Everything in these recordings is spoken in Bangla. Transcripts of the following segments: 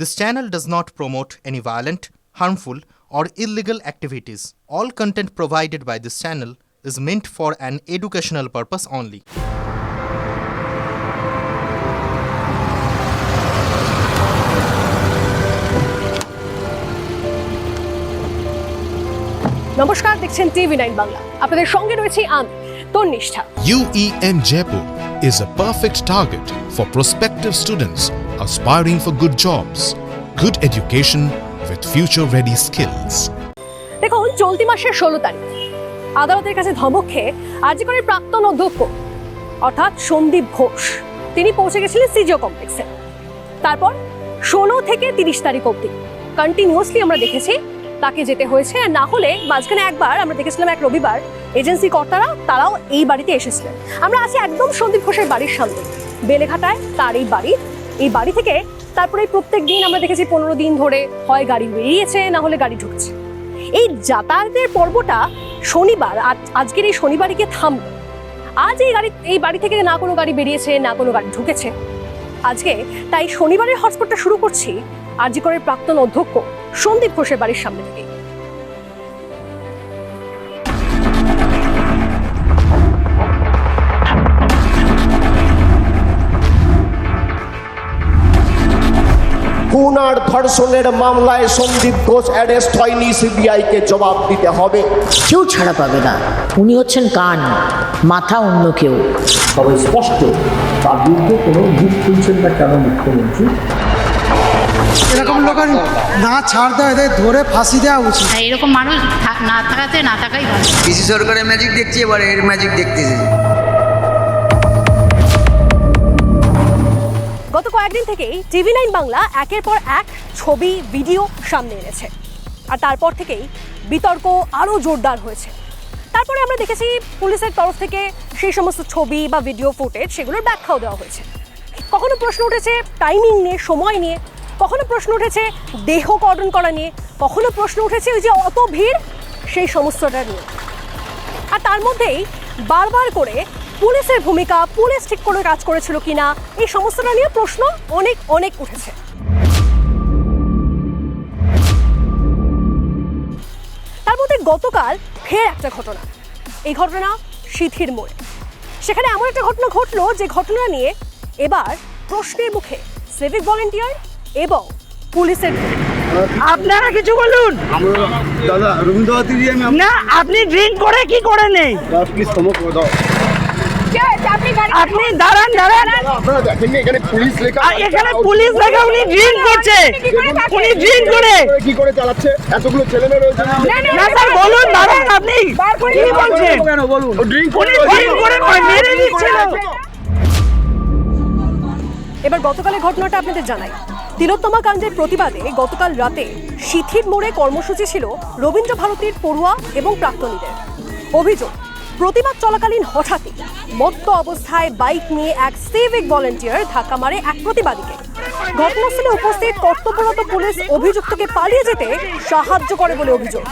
This channel does not promote any violent, harmful, or illegal activities. All content provided by this channel is meant for an educational purpose only. নমস্কার দেখছেন টিভি নাইন বাংলা আপনাদের সঙ্গে রয়েছি আমি Tannishtha UEM Jaipur is a perfect target for prospective students aspiring for good jobs, good education with future ready skills. দেখুন চলতি মাসের ষোলো তারিখ। আদালতের কাছে ধমক খেয়ে আর্যিকরের প্রাক্তন অধ্যক্ষ অর্থাৎ সন্দীপ ঘোষ তিনি পৌঁছে গেছিলেন সিজিও কমপ্লেক্সে। তারপর ষোলো থেকে তিরিশ তারিখ অবধি কন্টিনিউসলি আমরা দেখেছি তাকে যেতে হয়েছে আর না হলে মাঝখানে একবার আমরা দেখেছিলাম এক রবিবার এজেন্সি কর্তারা তারাও এই বাড়িতে এসেছিলেন। আমরা আছি একদম সন্দীপ ঘোষের বাড়ির সামনে। বেলেঘাটায় তার এই বাড়ি এই বাড়ি থেকে তারপরে প্রত্যেক দিন আমরা দেখেছি পনেরো দিন ধরে হয় গাড়ি বেরিয়েছে, না হলে গাড়ি ঢুকছে। এই যাতায়াতের পর্বটা শনিবার, আজ- আজকের এই শনিবারই গিয়ে থামল। আজ এই গাড়ি, এই বাড়ি থেকে না কোনো গাড়ি বেরিয়েছে, না কোনো গাড়ি ঢুকেছে। আজকে তাই শনিবারের হটস্পটটা শুরু করছি আরজিকরের প্রাক্তন অধ্যক্ষ সন্দীপ ঘোষের বাড়ির সামনে থেকে খুন আর ধর্ষণের মামলায় সন্দীপ ঘোষ অ্যারেস্ট হয়নি সিবিআইকে জবাব দিতে হবে। কেউ ছাড়া পাবে না। উনি হচ্ছেন কান মাথা অন্য কেউ। তবে স্পষ্ট তার বিরুদ্ধে কোনো মুখ খুলছেন না কেন মুখ্যমন্ত্রী? এরকম লোকের না ছাড় দেওয়া এদের ধরে ফাঁসি দেওয়া উচিত। আর এরকম মানুষ না থাকাতে না থাকাই ভালো। পিসি সরকারের ম্যাজিক দেখছি এবার এর ম্যাজিক দেখতে গত কয়েকদিন থেকেই টিভি নাইন বাংলা একের পর এক ছবি, ভিডিও সামনে এনেছে। আর তারপর থেকেই বিতর্ক আরও জোরদার হয়েছে। তারপরে আমরা দেখেছি পুলিশের তরফ থেকে সেই সমস্ত ছবি বা ভিডিও ফুটেজ সেগুলোর ব্যাখ্যাও দেওয়া হয়েছে। কখনো প্রশ্ন উঠেছে টাইমিং নিয়ে, সময় নিয়ে, কখনো প্রশ্ন উঠেছে দেহ কর্ডন করা নিয়ে, কখনো প্রশ্ন উঠেছে ওই যে অত ভিড়, সেই সমস্তটা নিয়ে। আর তার মধ্যেই বারবার করে পুলিশের ভূমিকা পুলিশ ঠিক করে কাজ করেছিল কিনা এই সমস্তটা নিয়ে প্রশ্ন অনেক অনেক উঠেছে। তার মধ্যে গতকাল ফের একটা ঘটনা। এই ঘটনা সিথির মোড়ে। সেখানে এমন একটা ঘটনা ঘটলো যে ঘটনা নিয়ে এবার প্রশ্নের মুখে সিভিক ভলেন্টিয়ার এবং পুলিশের আপনারা কিছু বলুন। দাদা রবীন্দ্রনাথ না আপনি ড্রিঙ্ক করে কি করে নেই? আপনি দাঁড়ান দাঁড়ান। আপনারা দেখেন এখানে পুলিশ লেখা এখানে পুলিশ দেখা উনি ড্রিঙ্ক করছে। উনি ড্রিঙ্ক করে। কি করে চালাচ্ছে? এতগুলো ছেলে মেয়ে রয়েছে। না স্যার বলুন দাঁড়ান আপনি। কি বলছেন? কেন? বলুন। ড্রিঙ্ক উনি ড্রিঙ্ক করে মেরে দিচ্ছিল এবার গতকালের ঘটনাটা আপনাদের জানাই। তিলোত্তমা কাণ্ডের প্রতিবাদে গতকাল রাতে সিথির মোড়ে কর্মসূচি ছিল রবীন্দ্র ভারতীর পড়ুয়া এবং প্রাক্তনীদের। অভিযোগ প্রতিবাদ চলাকালীন হঠাৎই মত্ত অবস্থায় বাইক নিয়ে এক সিভিক ভলেন্টিয়ার ধাক্কা মারে এক প্রতিবাদীকে। ঘটনাস্থলে উপস্থিত কর্তব্যরত পুলিশ অভিযুক্তকে পালিয়ে যেতে সাহায্য করে বলে অভিযোগ।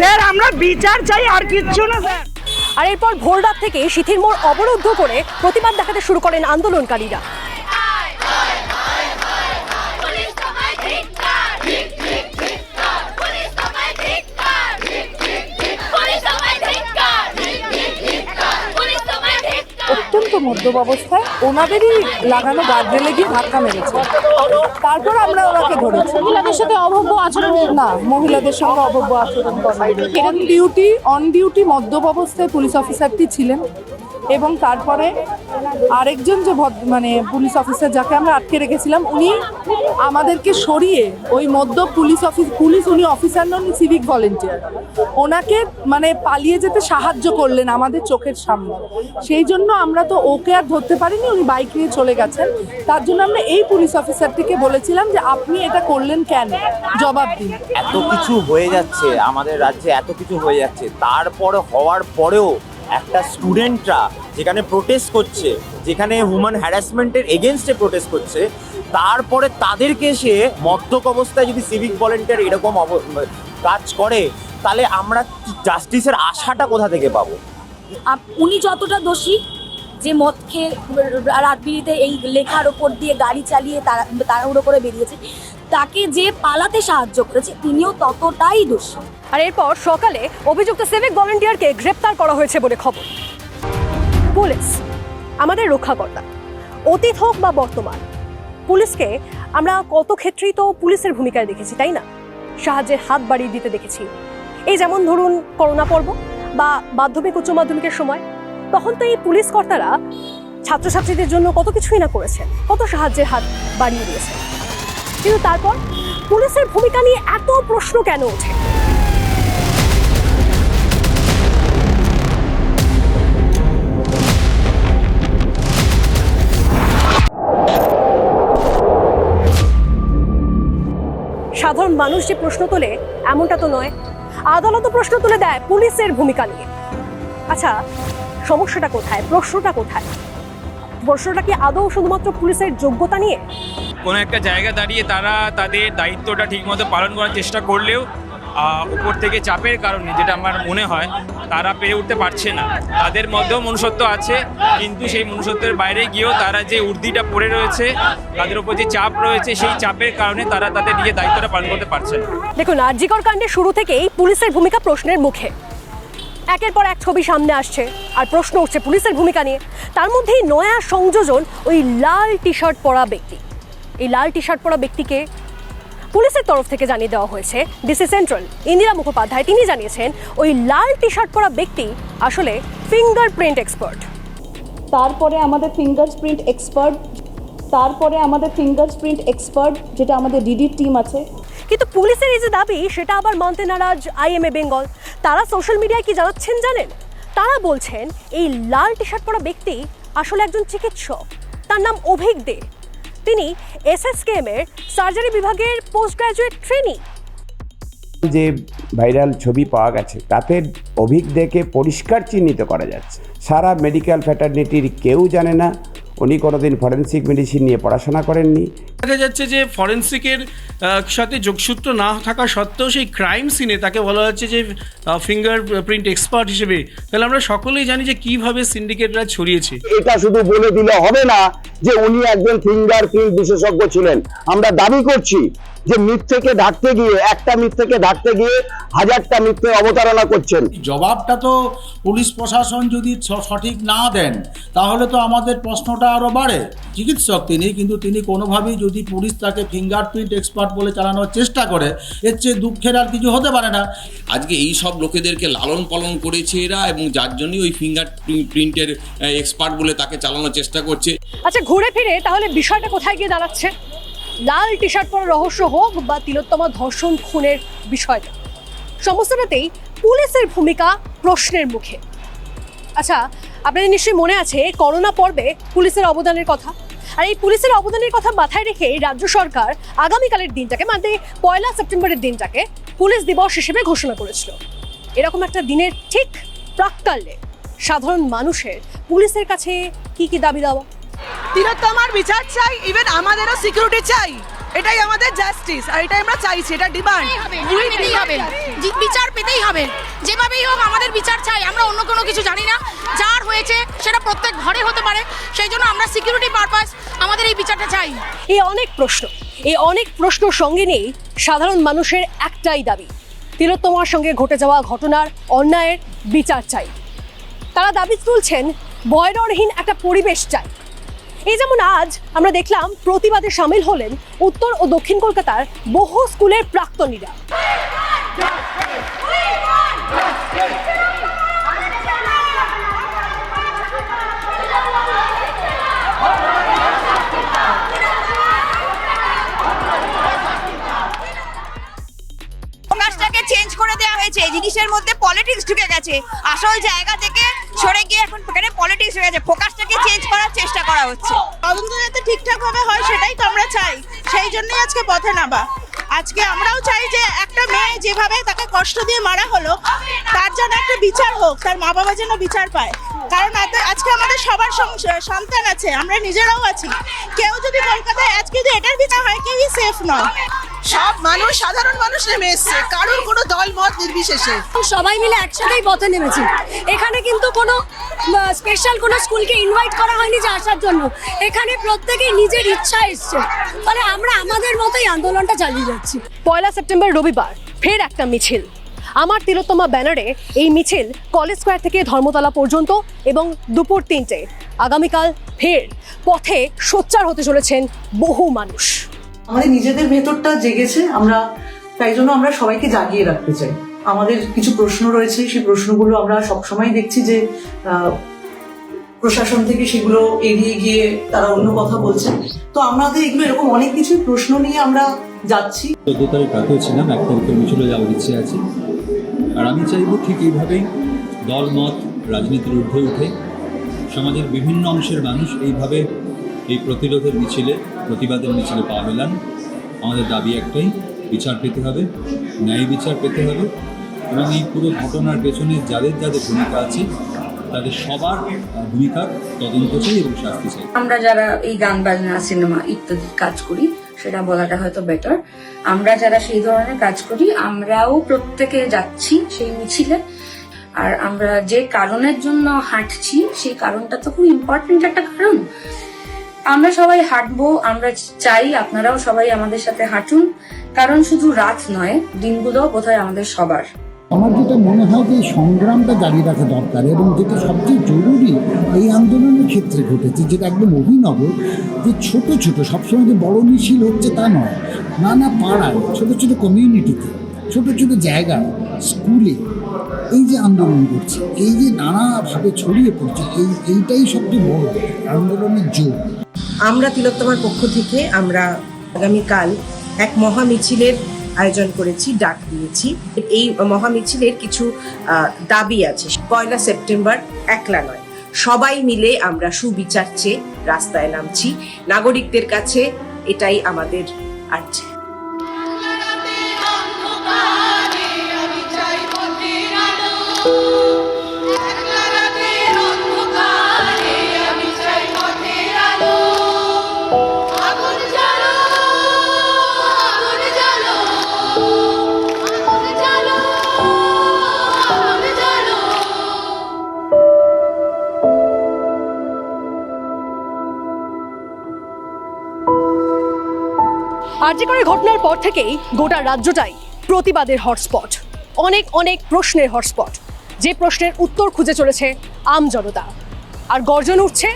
স্যার, আমরা বিচার চাই, আর কিচ্ছু না, স্যার। আর এরপর ভোররাত থেকে সিথির মোড় অবরুদ্ধ করে প্রতিবাদ দেখাতে শুরু করেন আন্দোলনকারীরা। মদ্যপ অবস্থায় ওনাদেরই লাগানো গার্ডরেলে গিয়ে ধাক্কা মেরেছে। তারপর আমরা ওনাকে ধরেছি। মহিলাদের সাথে অভব্য আচরণ না মহিলাদের সঙ্গে অভব্য আচরণ অন ডিউটি অন ডিউটি মদ্যপ অবস্থায় পুলিশ অফিসারটি ছিলেন। এবং তারপরে আরেকজন যে মানে পুলিশ অফিসার যাকে আমরা আটকে রেখেছিলাম, উনি আমাদেরকে সরিয়ে ওই মধ্য পুলিশ অফিস পুলিশ উনি অফিসার নন সিভিক ভলেন্টিয়ার ওনাকে মানে পালিয়ে যেতে সাহায্য করলেন আমাদের চোখের সামনে। সেই জন্য আমরা তো ওকে আর ধরতে পারিনি, উনি বাইক নিয়ে চলে গেছেন। তার জন্য আমরা এই পুলিশ অফিসারটিকে বলেছিলাম যে, আপনি এটা করলেন কেন? জবাব দিন। এত কিছু হয়ে যাচ্ছে, আমাদের রাজ্যে এত কিছু হয়ে যাচ্ছে। তারপরে হওয়ার পরেও একটা স্টুডেন্টরা যেখানে প্রোটেস্ট করছে, যেখানে হিউম্যান হ্যারাসমেন্টের এগেনস্টে প্রোটেস্ট করছে, তারপরে তাদেরকে সে মদ্যক অবস্থায় যদি সিভিক ভলেন্টিয়ার এরকম কাজ করে, তাহলে আমরা জাস্টিসের আশাটা কোথা থেকে পাবো? উনি যতটা দোষী, যে মদ খেয়ে রাত বিরিতে এই লেখার ওপর দিয়ে গাড়ি চালিয়ে তাড়া তাড়াহুড়ো করে বেরিয়েছে তাকে যে পালাতে সাহায্য করেছে, তিনিও ততটাই দোষী। আর এরপর সকালে অভিযুক্ত সিভিক ভলেন্টিয়ারকে গ্রেপ্তার করা হয়েছে বলে খবর। পুলিশ, আমাদের রক্ষাকর্তা, অতীত হোক বা বর্তমান, পুলিশকে আমরা কত ক্ষেত্রেই তো পুলিশের ভূমিকায় দেখেছি, তাই না? সাহায্যের হাত বাড়িয়ে দিতে দেখেছি। এই যেমন ধরুন করোনা পর্ব বা মাধ্যমিক উচ্চ মাধ্যমিকের সময়, তখন তো এই পুলিশ কর্তারা ছাত্রছাত্রীদের জন্য কত কিছুই না করেছেন, কত সাহায্যের হাত বাড়িয়ে দিয়েছেন। কিন্তু তারপর পুলিশের ভূমিকা নিয়ে এত প্রশ্ন কেন ওঠে? সাধারণ মানুষ যে প্রশ্ন তোলে, এমনটা তো নয়। আদালতও প্রশ্ন তুলে দেয় পুলিশের ভূমিকা নিয়ে। আচ্ছা সমস্যাটা কোথায়? প্রশ্নটা কোথায়? প্রশ্নটা কি আদৌ শুধুমাত্র পুলিশের যোগ্যতা নিয়ে? কোনো একটা জায়গা দাঁড়িয়ে তারা তাদের দায়িত্বটা ঠিকমতো পালন করার চেষ্টা করলেও উপর থেকে চাপের কারণে, যেটা আমার মনে হয়, তারা পেরে উঠতে পারছে না। তাদের মধ্যেও মনুষ্যত্ব আছে, কিন্তু সেই মনুষ্যত্বের বাইরে গিয়েও তারা যে উর্দিটা পড়ে রয়েছে, তাদের উপর যে চাপ রয়েছে, সেই চাপের কারণে তারা তাদের নিজের দায়িত্বটা পালন করতে পারছে না। দেখুন, আরজিকর কাণ্ডে শুরু থেকেই পুলিশের ভূমিকা প্রশ্নের মুখে। একের পর এক ছবি সামনে আসছে, আর প্রশ্ন উঠছে পুলিশের ভূমিকা নিয়ে। তার মধ্যেই নয়া সংযোজন ওই লাল টি শার্ট পরা ব্যক্তি। এই লাল টি শার্ট পরা ব্যক্তিকে পুলিশের তরফ থেকে জানিয়ে দেওয়া হয়েছে। ডিসি সেন্ট্রাল ইন্দিরা মুখোপাধ্যায় তিনি জানিয়েছেন ওই লাল টি শার্ট পরা ব্যক্তি আসলে ফিঙ্গারপ্রিন্ট এক্সপার্ট তারপরে আমাদের ফিঙ্গারপ্রিন্ট এক্সপার্ট তারপরে আমাদের ফিঙ্গারপ্রিন্ট এক্সপার্ট যেটা আমাদের ডিডি টিম আছে। কিন্তু পুলিশের এই যে দাবি সেটা আবার মানতে নারাজ আইএমএ বেঙ্গল তারা সোশ্যাল মিডিয়ায় কি জানাচ্ছেন জানেন? তারা বলছেন এই লাল টি শার্ট পরা ব্যক্তি আসলে একজন চিকিৎসক। তার নাম অভিক দে। তিনি এসএসকেএম এর সার্জারি বিভাগের পোস্ট গ্রাজুয়েট ট্রেনি যে ভাইরাল ছবি পাওয়া গেছে, তাতে অভিক দেখে পরিষ্কার চিহ্নিত করা যাচ্ছে। সারা মেডিকেল ফ্যাটার্নিটির কেউ জানে না, উনি কোনোদিন ফরেন্সিক মেডিসিন নিয়ে পড়াশোনা করেননি দেখা যাচ্ছে যে ফরেন্সিকের সাথে যোগসূত্র না থাকা সত্ত্বেও সেই ক্রাইম সিনে তাকে বলা হচ্ছে যে ফিঙ্গার প্রিন্ট এক্সপার্ট হিসেবে। তাহলে আমরা সকলেই জানি যে কীভাবে সিন্ডিকেটরা ছড়িয়েছে। এটা শুধু বলে দিলে হবে না যে উনি একজন ফিঙ্গারপ্রিন্ট বিশেষজ্ঞ ছিলেন। আমরা দাবি করছি যে মিথ্যেকে ঢাকতে গিয়ে একটা মিথ্যেকে ঢাকতে গিয়ে হাজারটা মিথ্যে অবতারণা করছেন। জবাবটা তো পুলিশ প্রশাসন যদি স- সঠিক না দেন তাহলে তো আমাদের প্রশ্নটা আরও বাড়ে। চিকিৎসক তিনি কিন্তু তিনি কোনোভাবেই যদি পুলিশ তাকে ফিঙ্গারপ্রিন্ট এক্সপার্ট বলে চালানোর চেষ্টা করে এর চেয়ে দুঃখের আর কিছু হতে পারে না। আজকে এই সব লোকেদেরকে লালন পালন করেছে এরা এবং যার জন্যই ওই ফিঙ্গার প্রিন্টের এক্সপার্ট বলে তাকে চালানোর চেষ্টা করছে। আচ্ছা ঘুরে ফিরে তাহলে বিষয়টা কোথায় গিয়ে দাঁড়াচ্ছে? লাল টি শার্ট পরা রহস্য হোক বা তিলোত্তমা ধর্ষণ খুনের বিষয়টা সমস্তটাতেই পুলিশের ভূমিকা প্রশ্নের মুখে। আচ্ছা আপনাদের নিশ্চয়ই মনে আছে করোনা পর্বে পুলিশের অবদানের কথা? আর এই পুলিশের অবদানের কথা মাথায় রেখে রাজ্য সরকার আগামীকালের দিনটাকে মানে পয়লা সেপ্টেম্বরের দিনটাকে পুলিশ দিবস হিসেবে ঘোষণা করেছিল। এরকম একটা দিনের ঠিক প্রাককালে সাধারণ মানুষের পুলিশের কাছে কি কি দাবি দাওয়া? তিরোত্তমার বিচার চাই ইভেন আমাদেরও সিকিউরিটি চাই। এটাই আমাদের জাস্টিস আর এটাই আমরা চাইছি এটা ডিমান্ড পেতেই হবে বিচার পেতেই হবে। যেভাবেই হোক আমাদের বিচার চাই। আমরা অন্য কোনো কিছু জানি না। যার হয়েছে সেটা প্রত্যেক ঘরে হতে পারে। সেই জন্য আমরা সিকিউরিটি পারপাস আমাদের এই বিচারটা চাই। এই অনেক প্রশ্ন। এই অনেক প্রশ্ন সঙ্গে নিয়ে সাধারণ মানুষের একটাই দাবি। তিলোত্তমার সঙ্গে ঘটে যাওয়া ঘটনার অন্যায়ের বিচার চাই। তারা দাবি তুলছেন বয়রহীন একটা পরিবেশ চাই। এই যেমন আজ আমরা দেখলাম প্রতিবাদে সামিল হলেন উত্তর ও দক্ষিণ কলকাতার বহু স্কুলের প্রাক্তনীরা। চেঞ্জ করে দেওয়া হয়েছে জিনিসের মধ্যে পলিটিক্স ঢুকে গেছে। আসল জায়গা থেকে সরে গিয়ে এখন এখানে পলিটিক্স হয়ে গেছে ফোকাসটাকে চেঞ্জ করার চেষ্টা করা হচ্ছে। তদন্ত যাতে ঠিকঠাক ভাবে হয়, সেটাই তো আমরা চাই। সেই জন্যই আজকে পথে নামা। আজকে আমরাও চাই যে একটা মেয়ে যেভাবে তাকে কষ্ট দিয়ে মারা হলো, তার যেন একটা বিচার হোক, তার মা বাবা যেন বিচার পায়। কারণ আজকে আমাদের সবার সন্তান আছে, আমরা নিজেরাও আছি। কেউ যদি কলকাতায়, আজকে যদি এটার বিচার হয়, কেউই সেফ নয়। সব মানুষ, সাধারণ মানুষ নেমে এসছে। কারোর কোনো দল, মত নির্বিশেষে। সবাই মিলে একসাথেই পথে নেমেছি। এখানে কিন্তু কোনো স্পেশাল কোনো স্কুলকে ইনভাইট করা হয়নি যে আসার জন্য। এখানে প্রত্যেকেই নিজের ইচ্ছা এসছে। ফলে আমরা আমাদের মতোই আন্দোলনটা চালিয়ে যাচ্ছি। পয়লা সেপ্টেম্বর রবিবার, ফের একটা মিছিল। আমার তিলোত্তমা ব্যানারে এই মিছিল কলেজ স্কোয়ার থেকে ধর্মতলা পর্যন্ত এবং দুপুর তিনটে। আগামীকাল ফের পথে সোচ্চার হতে চলেছেন বহু মানুষ। আমাদের নিজেদের ভেতরটা জেগেছে, আমরা, তাই জন্য আমরা সবাইকে জাগিয়ে রাখতে চাই। আমাদের কিছু প্রশ্ন রয়েছে, সেই প্রশ্নগুলো আমরা সবসময় দেখছি যে প্রশাসন থেকে সেগুলো এড়িয়ে গিয়ে তারা অন্য কথা বলছে। তো আমাদের এগুলো এরকম অনেক কিছু প্রশ্ন নিয়ে আমরা যাচ্ছি। চোদ্দ তারিখ রাতেও ছিলাম, এক তারিখে মিছিলে যাওয়ার ইচ্ছে আছে। আর আমি চাইব ঠিক এইভাবেই দল, মত, রাজনীতির ঊর্ধ্বে উঠে, সমাজের বিভিন্ন অংশের মানুষ এইভাবে এই প্রতিরোধের মিছিলে, প্রতিবাদের মিছিলে পা মেলান। আমাদের দাবি একটাই, বিচার পেতে হবে, ন্যায় বিচার পেতে হবে। এবং এই পুরো ঘটনার পেছনে যাদের যাদের ভূমিকা আছে, তাদের সবার ভূমিকা তদন্ত চাই এবং শাস্তি চাই। আমরা যারা এই গান, বাজনা, সিনেমা ইত্যাদি কাজ করি, সেটা বলাটা হয়তো বেটার আমরা যারা সেই ধরনের কাজ করি, আমরাও প্রত্যেকে যাচ্ছি সেই মিছিলে। আর আমরা যে কারণের জন্য হাঁটছি, সেই কারণটা তো খুব ইম্পর্টেন্ট একটা কারণ। আমরা সবাই হাঁটবো, আমরা চাই আপনারাও সবাই আমাদের সাথে হাঁটুন, কারণ শুধু রাত নয় দিনগুলো বোধহয় আমাদের সবার। আমার যেটা মনে হয় যে সংগ্রামটা জারি রাখা দরকার এবং যেটা সবচেয়ে জরুরি এই আন্দোলনের ক্ষেত্রে ঘটেছে, যেটা একদম অভিনব, যে ছোট ছোট, সবসময় যে বড় মিছিল হচ্ছে তা নয়, নানা পাড়ায়, ছোট ছোট কমিউনিটিতে ছোট ছোট জায়গায়, স্কুলে এই যে আন্দোলন করছে এই যে নানাভাবে ছড়িয়ে পড়ছে, এই, এইটাই সবচেয়ে বড় আন্দোলনের জোর। আমরা তিলোত্তমার পক্ষ থেকে আমরা আগামীকাল এক মহা মিছিলের আয়োজন করেছি, ডাক দিয়েছি। এই মহা মিছিলের কিছু দাবি আছে। পয়লা সেপ্টেম্বর একলা নয়। সবাই মিলে আমরা সুবিচার চেয়ে রাস্তায় নামছি। নাগরিকদের কাছে এটাই আমাদের আছে আর্যিকরের ঘটনার পর থেকেই গোটা রাজ্যটাই প্রতিবাদের হটস্পট। অনেক অনেক প্রশ্নের হটস্পট। যে প্রশ্নের উত্তর খুঁজে চলেছে আমজনতা আর গর্জন উঠছে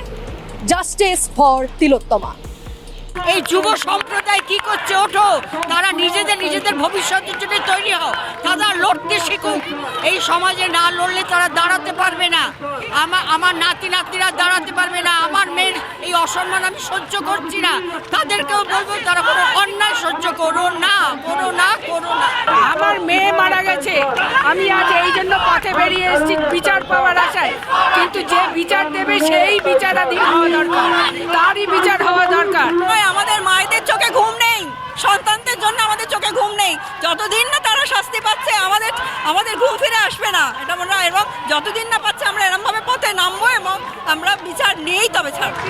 জাস্টিস ফর তিলোত্তমা। এই যুব সম্প্রদায় কি করছে, ওঠো। তারা নিজেদের নিজেদের ভবিষ্যতের জন্য তৈরি হও। তারা লড়তে শিখুক। এই সমাজে না লড়লে তারা দাঁড়াতে পারবে না। আমার আমার নাতি নাতিরা দাঁড়াতে পারবে না। আমার মেয়ের এই অসম্মান আমি সহ্য করছি না। তাদেরকেও বলব, তারা কোনো অন্যায় সহ্য করো না করো না করো না। আমার মেয়ে মারা গেছে। আমি আজ এই জন্য পথে বেরিয়ে এসেছি বিচার পাওয়ার আশায়। কিন্তু যে বিচার দেবে, সেই বিচারাধীন হওয়া দরকার। তারই বিচার হওয়া দরকার নয় আমাদের মায়েদের চোখে ঘুম নেই। সন্তানদের জন্য আমাদের চোখে ঘুম নেই। যতদিন না তারা শাস্তি পাচ্ছে, আমাদের আমাদের ঘুম ফিরে আসবে না। এটা মনে হয়, এবং যতদিন না পাচ্ছে আমরা এরমভাবে পথে নামবো এবং আমরা বিচার নিয়েই তবে ছাড়বো।